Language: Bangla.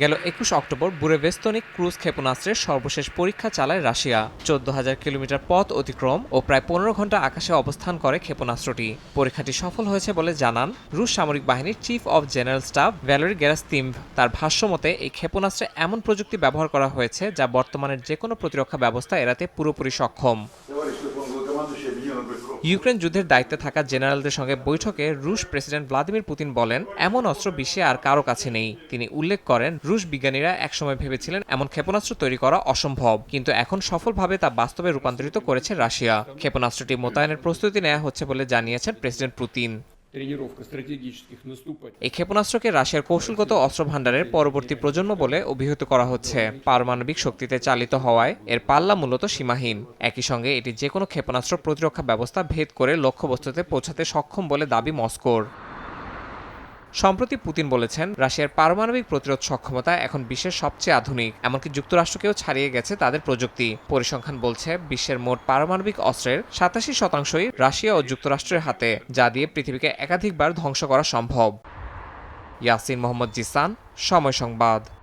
গেল একুশ অক্টোবর বুরেভেস্তনিক ক্রুজ ক্ষেপণাস্ত্রের সর্বশেষ পরীক্ষা চালায় রাশিয়া। চোদ্দ হাজার কিলোমিটার পথ অতিক্রম ও প্রায় পনেরো ঘণ্টা আকাশে অবস্থান করে ক্ষেপণাস্ত্রটি। পরীক্ষাটি সফল হয়েছে বলে জানান রুশ সামরিক বাহিনীর chief of general staff Valery Gerasimov তার ভাষ্য মতে, এই ক্ষেপণাস্ত্রে এমন প্রযুক্তি ব্যবহার করা হয়েছে যা বর্তমানের যে কোনো প্রতিরক্ষা ব্যবস্থা এড়াতে পুরোপুরি সক্ষম। ইউক্রেন যুদ্ধের দায়িত্বে থাকা জেনারেলদের সঙ্গে বৈঠকে রুশ প্রেসিডেন্ট ভ্লাদিমির পুতিন বলেন, এমন অস্ত্র বিশ্বে আর কারও কাছে নেই। তিনি উল্লেখ করেন, রুশ বিজ্ঞানীরা একসময় ভেবেছিলেন এমন ক্ষেপণাস্ত্র তৈরি করা অসম্ভব, কিন্তু এখন সফলভাবে তা বাস্তবে রূপান্তরিত করেছে রাশিয়া। ক্ষেপণাস্ত্রটি মোতায়েনের প্রস্তুতি নেওয়া হচ্ছে বলে জানিয়েছেন প্রেসিডেন্ট পুতিন। এই ক্ষেপণাস্ত্রকে রাশিয়ার কৌশলগত অস্ত্র ভাণ্ডারের পরবর্তী প্রজন্ম বলে অভিহিত করা হচ্ছে। পারমাণবিক শক্তিতে চালিত হওয়ায় এর পাল্লা মূলত সীমাহীন। একই সঙ্গে এটি যে কোনো ক্ষেপণাস্ত্র প্রতিরক্ষা ব্যবস্থা ভেদ করে লক্ষ্যবস্তুতে পৌঁছাতে সক্ষম বলে দাবি মস্কোর। সম্প্রতি পুতিন বলেছেন, রাশিয়ার পারমাণবিক প্রতিরোধ সক্ষমতা এখন বিশ্বের সবচেয়ে আধুনিক, এমনকি যুক্তরাষ্ট্রকেও ছাড়িয়ে গেছে তাদের প্রযুক্তি। পরিসংখ্যান বলছে, বিশ্বের মোট পারমাণবিক অস্ত্রের সাতাশি শতাংশই রাশিয়া ও যুক্তরাষ্ট্রের হাতে, যা দিয়ে পৃথিবীকে একাধিকবার ধ্বংস করা সম্ভব। ইয়াসিন মোহাম্মদ জিসান, সময় সংবাদ।